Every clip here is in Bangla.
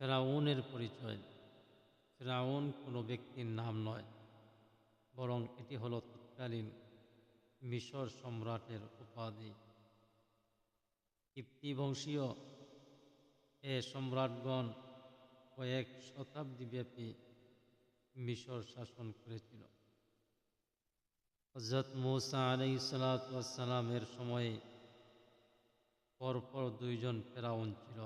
ফেরাউনের পরিচয়। ফেরাউন কোনো ব্যক্তির নাম নয়, বরং এটি হলো তৎকালীন মিশর সম্রাটের উপাধি। কিপ্তি বংশীয় এ সম্রাটগণ কয়েক শতাব্দীব্যাপী মিশর শাসন করেছিল। হজরত মৌসা আলাই সালাতামের সময়ে পরপর দুইজন ফেরাউন ছিল।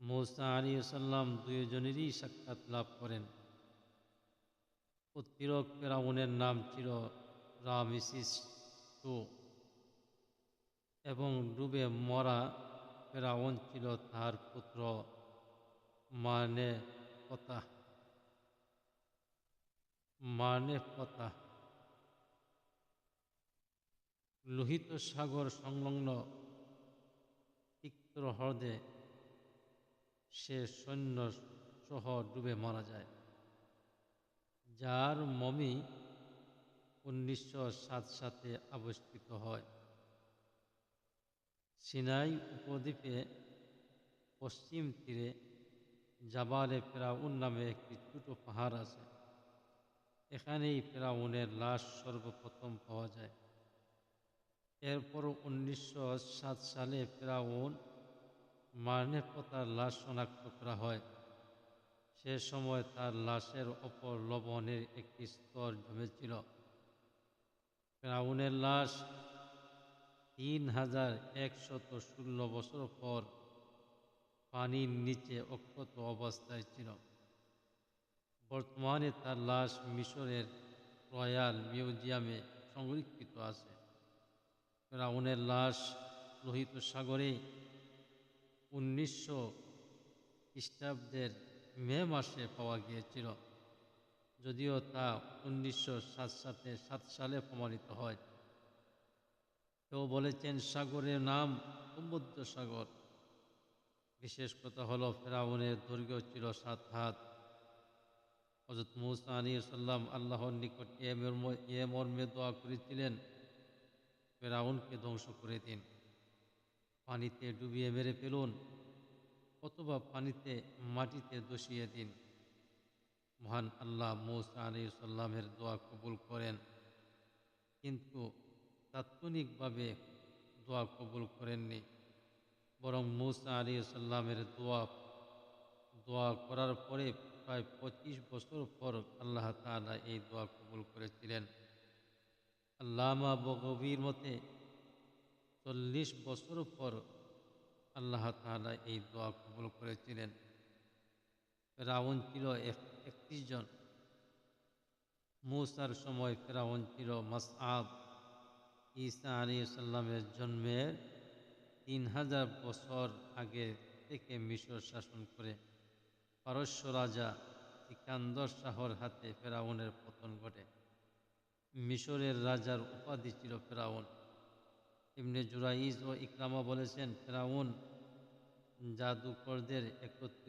মৌসা আলী সাল্লাম দুইজনেরই সাক্ষাৎ লাভ করেন। উত্তীরক ফেরাউনের নাম ছিল রামিসিস টু এবং ডুবে মরা ফেরাউন ছিল তার পুত্র মানে পতা মানে পতা লোহিত সাগর সংলগ্ন তিক্ত হ্রদে সে সৈন্য সহ ডুবে মারা যায়। যার মমি উনিশশো সাত সাতে আবিষ্কৃত হয়। সিনাই উপদ্বীপে পশ্চিম তীরে জাবালে ফেরাউন নামে একটি ছোট পাহাড় আছে। এখানেই ফেরাউনের লাশ সর্বপ্রথম পাওয়া যায়। এরপর উনিশশো সাত সালে ফেরাউন মারনের পতার লাশ শনাক্ত করা হয়। সে সময় তার লাশের ওপর লবণের একটি স্তর জমেছিল। ফেরাউনের লাশ তিন হাজার একশত ষোলো বছর পর পানির নিচে অক্ষত অবস্থায় ছিল। বর্তমানে তার লাশ মিশরের রয়্যাল মিউজিয়ামে সংরক্ষিত আছে। ফেরাউনের লাশ লোহিত সাগরে উনিশশো খ্রিস্টাব্দের মে মাসে পাওয়া গিয়েছিল, যদিও তা উনিশশো সাত সাতে সাত সালে প্রমাণিত হয়। কেউ বলেছেন সাগরের নাম সমুদ্র সাগর। বিশেষ কথা হলো, ফেরাউনের দৈর্ঘ্য ছিল সাত হাত। হজরত মুসা আলী সাল্লাম আল্লাহর নিকট এ মর্মে দোয়া করেছিলেন, ফেরাউনকে ধ্বংস করে দিন। পানিতে ডুবিয়ে মেরে ফেলুন অথবা পানিতে মাটিতে দোষিয়ে দিন। মহান আল্লাহ মৌসা আলী সাল্লামের দোয়া কবুল করেন। কিন্তু তাৎক্ষণিকভাবে দোয়া কবুল করেননি। বরং মৌসা আলী সাল্লামের দোয়া দোয়া করার পরে প্রায় পঁচিশ বছর পর আল্লাহ তালা এই দোয়া কবুল করেছিলেন। আল্লামা বগবির মতে চল্লিশ বছর পর আল্লাহ তালা এই দোয়া কবুল করেছিলেন। ফেরাউন ছিল একত্রিশ জন। মৌসার সময় ফেরাউন ছিল মাসআব ঈসা আলী সাল্লামের জন্মের তিন হাজার বছর আগে থেকে মিশর শাসন করে পারস্য রাজা সিকান্দর শাহর হাতে ফেরাউনের পতন ঘটে। মিশরের রাজার উপাধি ছিল ফেরাউন। ইমনে জুরাইজ ও ইকরামা বলেছেন ফেরাউন জাদুকরদের একত্রিত